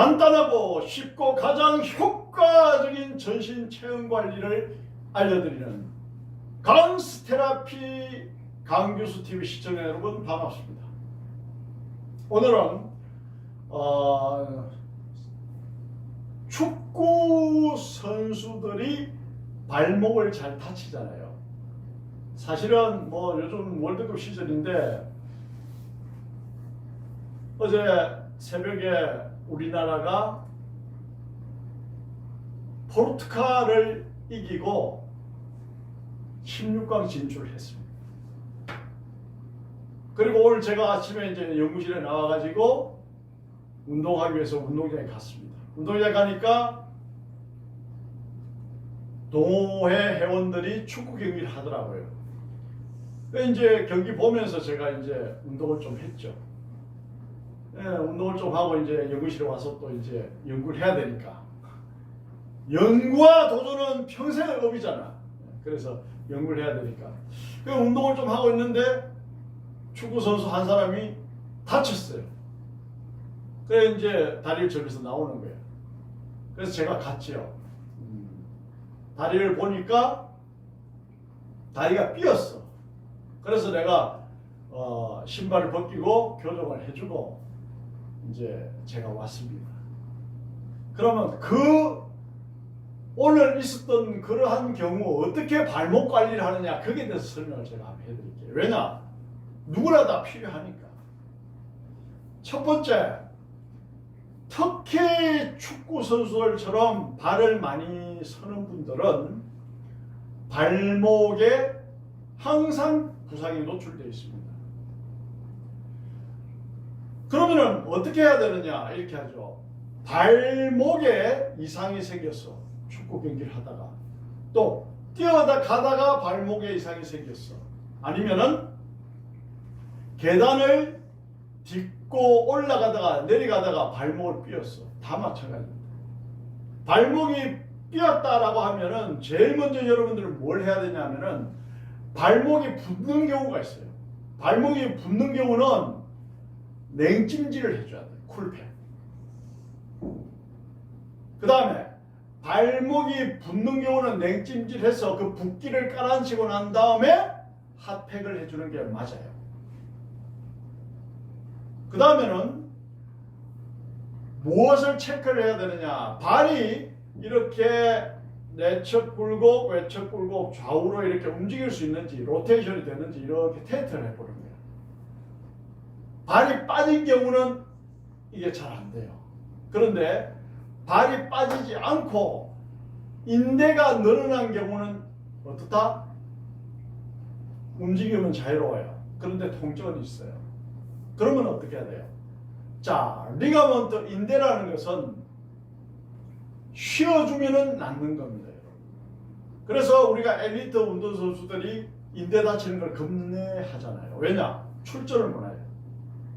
간단하고 쉽고 가장 효과적인 전신 체형 관리를 알려드리는 강스 테라피 강교수 TV 시청자 여러분 반갑습니다. 오늘은 어, 축구 선수들이 발목을 잘 다치잖아요. 사실은 뭐 요즘 월드컵 시즌인데 어제 새벽에 우리나라가 포르투갈을 이기고 16강 진출했습니다. 그리고 오늘 제가 아침에 이제 연구실에 나와가지고 운동하기 위해서 운동장에 갔습니다. 운동장에 가니까 동호회 회원들이 축구 경기를 하더라고요. 그 이제 경기 보면서 제가 이제 운동을 좀 했죠. 예, 운동을 좀 하고 이제 연구실에 와서 또 이제 연구를 해야 되니까. 연구와 도전은 평생의 업이잖아. 그래서 연구를 해야 되니까. 그 운동을 좀 하고 있는데 축구 선수 한 사람이 다쳤어요. 그래 이제 다리를 접해서 나오는 거예요. 그래서 제가 갔지요. 음, 다리를 보니까 다리가 삐었어. 그래서 내가 어, 신발을 벗기고 교정을 해주고 이제 제가 왔습니다. 그러면 그 오늘 있었던 그러한 경우 어떻게 발목 관리를 하느냐 거기에 대해서 설명을 제가 한번 해드릴게요. 왜냐 누구나 다 필요하니까. 첫 번째 특히 축구 선수들처럼 발을 많이 서는 분들은 발목에 항상 부상이 노출되어 있습니다. 그러면은 어떻게 해야 되느냐 이렇게 하죠. 발목에 이상이 생겼어. 축구 경기를 하다가 또 뛰어다 가다가 발목에 이상이 생겼어. 아니면은 계단을 딛고 올라가다가 내려가다가 발목을 삐었어. 다 마찬가지입니다. 발목이 삐었다라고 하면은 제일 먼저 여러분들은 뭘 해야 되냐면은 발목이 붓는 경우가 있어요. 발목이 붓는 경우는 냉찜질을 해줘야 돼요. 쿨팩. 그 다음에 발목이 붓는 경우는 냉찜질해서 그 붓기를 깔아앉히고 난 다음에 핫팩을 해주는 게 맞아요. 그 다음에는 무엇을 체크를 해야 되느냐. 발이 이렇게 내측 굴곡, 외측 굴곡, 좌우로 이렇게 움직일 수 있는지, 로테이션이 되는지 이렇게 테스트를 해보는. 발이 빠진 경우는 이게 잘 안 돼요. 그런데 발이 빠지지 않고 인대가 늘어난 경우는 어떻다? 움직임은 자유로워요. 그런데 통증은 있어요. 그러면 어떻게 해야 돼요? 자, 리가먼트 인대라는 것은 쉬어주면은 낫는 겁니다. 그래서 우리가 엘리트 운동선수들이 인대 다치는 걸 겁내하잖아요. 왜냐? 출전을 못해요.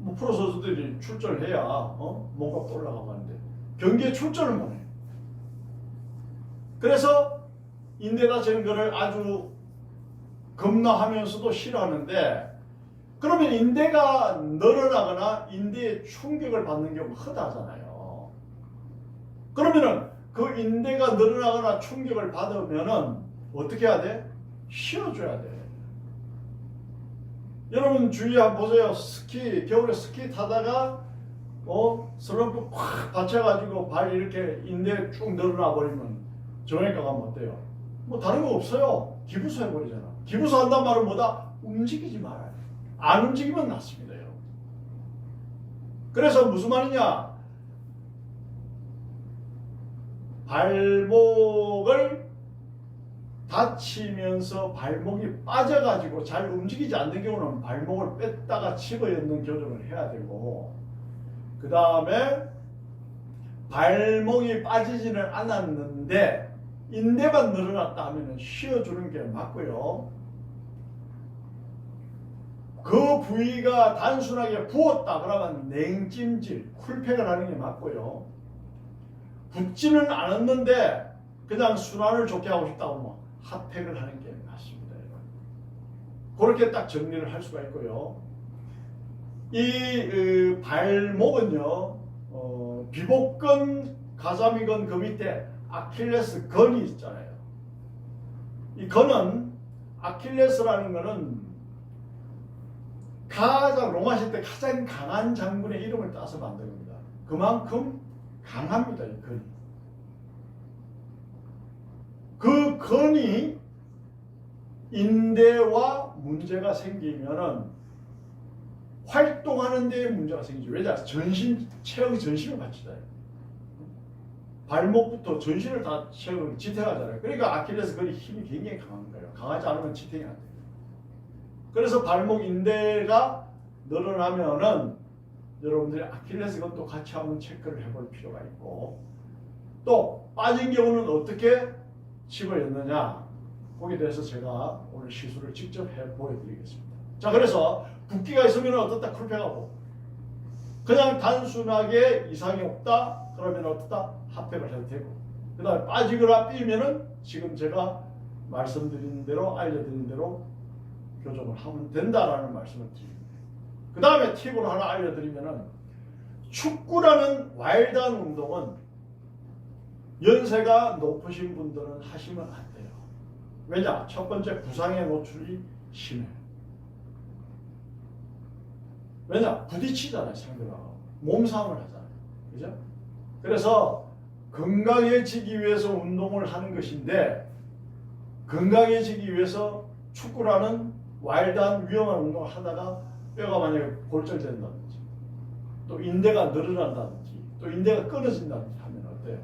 뭐 프로 선수들이 출전을 해야 어? 몸값 올라가고 하는데 경기에 출전을 못해. 그래서 인대 다치는 거를 아주 겁나하면서도 싫어하는데 그러면 인대가 늘어나거나 인대에 충격을 받는 경우가 허다하잖아요. 그러면은 그 인대가 늘어나거나 충격을 받으면은 어떻게 해야 돼? 쉬어줘야 돼. 여러분 주위 한번 보세요. 스키 겨울에 스키 타다가 어 슬럼프 확 받쳐가지고 발이 이렇게 인대 쭉 늘어나 버리면 정형외과 가면 어때요? 뭐 다른 거 없어요. 기부수 해버리잖아. 기부수 한단 말은 뭐다? 움직이지 말아요. 안 움직이면 낫습니다. 그래서 무슨 말이냐? 발목을 다치면서 발목이 빠져가지고 잘 움직이지 않는 경우는 발목을 뺐다가 집어넣는 교정을 해야 되고 그 다음에 발목이 빠지지는 않았는데 인대만 늘어났다 하면 쉬어주는 게 맞고요. 그 부위가 단순하게 부었다 그러면 냉찜질, 쿨팩을 하는 게 맞고요. 붓지는 않았는데 그냥 순환을 좋게 하고 싶다고 뭐 핫팩을 하는 게 맞습니다. 그렇게 딱 정리를 할 수가 있고요. 이 으, 발목은요, 어, 어, 비복근, 가자미근 그 밑에 아킬레스 건이 있잖아요. 이 건은 아킬레스라는 거는 가장 로마 시대 가장 강한 장군의 이름을 따서 만든 겁니다. 그만큼 강합니다, 이 건이. 그 건이 인대와 문제가 생기면은 활동하는 데에 문제가 생기죠. 왜냐? 전신, 체형 전신을 받치잖아요. 발목부터 전신을 다 체형을 지탱하잖아요. 그러니까 아킬레스 건이 힘이 굉장히 강한 거예요. 강하지 않으면 지탱이 안 돼요. 그래서 발목 인대가 늘어나면은 여러분들이 아킬레스 건도 같이 한번 체크를 해볼 필요가 있고 또 빠진 경우는 어떻게 집어였느냐? 거기에 대해서 제가 오늘 시술을 직접 해 보여드리겠습니다. 자 그래서 붓기가 있으면 어떻다? 쿨팩하고. 그냥 단순하게 이상이 없다? 그러면 어떻다? 핫팩을 해도 되고. 그 다음에 빠지거나 삐면은 지금 제가 말씀드린 대로 알려드린 대로 교정을 하면 된다라는 말씀을 드립니다. 그 다음에 팁을 하나 알려드리면은 축구라는 와일드한 운동은 연세가 높으신 분들은 하시면 안 돼요. 왜냐? 첫 번째 부상의 노출이 심해요. 왜냐? 부딪히잖아요, 상대가. 몸싸움을 하잖아요. 그죠? 그래서 건강해지기 위해서 운동을 하는 것인데 건강해지기 위해서 축구라는 와일드한 위험한 운동을 하다가 뼈가 만약에 골절된다든지 또 인대가 늘어난다든지 또 인대가 끊어진다든지 하면 어때요?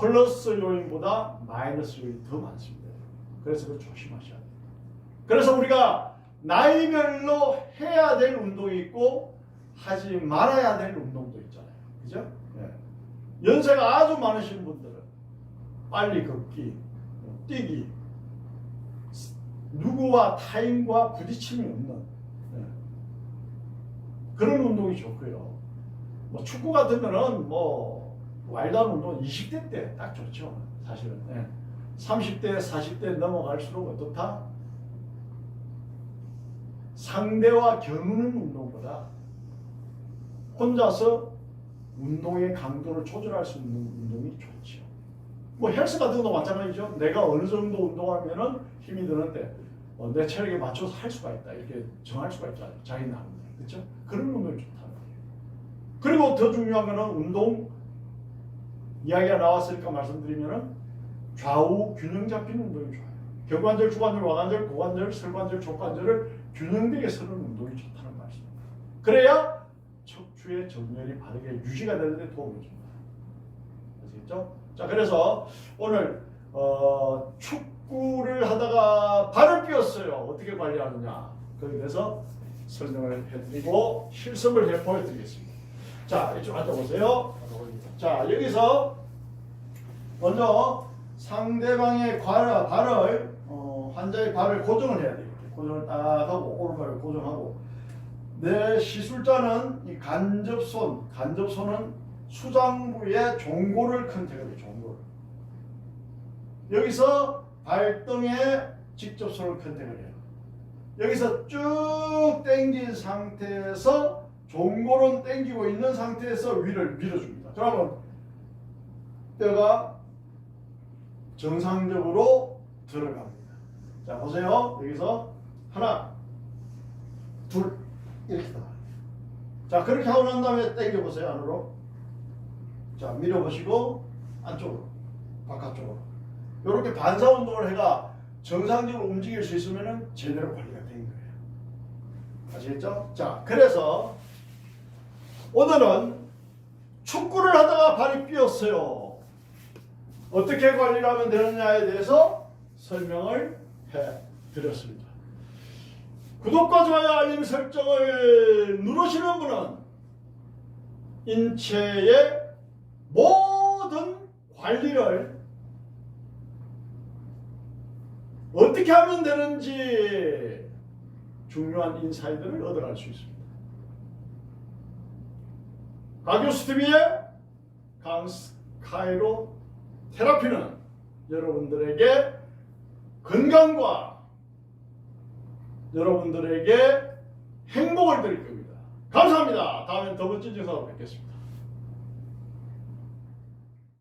플러스 요인보다 마이너스 요인이 더 많습니다. 그래서 그걸 조심하셔야 돼요. 그래서 우리가 나이별로 해야 될 운동이 있고 하지 말아야 될 운동도 있잖아요. 그죠? 예. 연세가 아주 많으신 분들은 빨리 걷기, 뭐 뛰기, 누구와 타인과 부딪힘이 없는 예. 그런 운동이 좋고요. 뭐 축구 같으면은 뭐 와일드한 운동 20대 때 딱 좋죠. 사실은. 예. 30대, 40대 넘어갈수록 어떻다? 상대와 겨누는 운동보다 혼자서 운동의 강도를 조절할 수 있는 운동이 좋죠. 뭐 헬스 같은 것도 마찬가지죠. 내가 어느 정도 운동하면은 힘이 드는데 어, 내 체력에 맞춰서 할 수가 있다. 이렇게 정할 수가 있잖아요. 자기 나름대로. 그렇죠? 그런 운동이 거예요. 그리고 더 중요한 거는 운동 이야기가 나왔으니까 말씀드리면은 좌우 균형 잡힌 운동이 좋아요. 경관절, 주관절, 와관절, 고관절, 설관절, 족관절을 균형되게 서는 운동이 좋다는 말씀입니다. 그래야 척추의 정렬이 바르게 유지가 되는데 도움을 줍니다. 아시겠죠? 자, 그래서 오늘 어, 축구를 하다가 발을 삐었어요. 어떻게 관리하느냐? 거기에 대해서 설명을 해드리고 실습을 해 보여드리겠습니다. 자, 이쪽 앉아보세요. 자, 여기서 먼저 상대방의 발, 발을 어, 환자의 발을 고정을 해야 돼요. 고정을 딱 하고 오른발을 고정하고 내 시술자는 이 간접손, 간접손은 수장부의 종고를 컨택해요. 종고를. 여기서 발등에 직접 손을 컨택을 해요. 여기서 쭉 당긴 상태에서 종고는 당기고 있는 상태에서 위를 밀어줍니다. 그러면 뼈가 정상적으로 들어갑니다. 자 보세요. 여기서 하나, 둘 이렇게 나와요. 자 그렇게 하고 난 다음에 당겨 보세요 안으로. 자 밀어보시고 안쪽으로, 바깥쪽으로. 이렇게 반사 운동을 해가 정상적으로 움직일 수 있으면 제대로 관리가 된 거예요. 아시겠죠? 자 그래서 오늘은 축구를 하다가 발이 삐었어요. 어떻게 관리를 하면 되느냐에 대해서 설명을 해 드렸습니다. 구독과 좋아요 알림 설정을 누르시는 분은 인체의 모든 관리를 어떻게 하면 되는지 중요한 인사이트를 얻어갈 수 있습니다. 가교수 TV의 강스카이로 테라피는 여러분들에게 건강과 여러분들에게 행복을 드릴 겁니다. 감사합니다. 다음엔 더 멋진 영상으로 뵙겠습니다.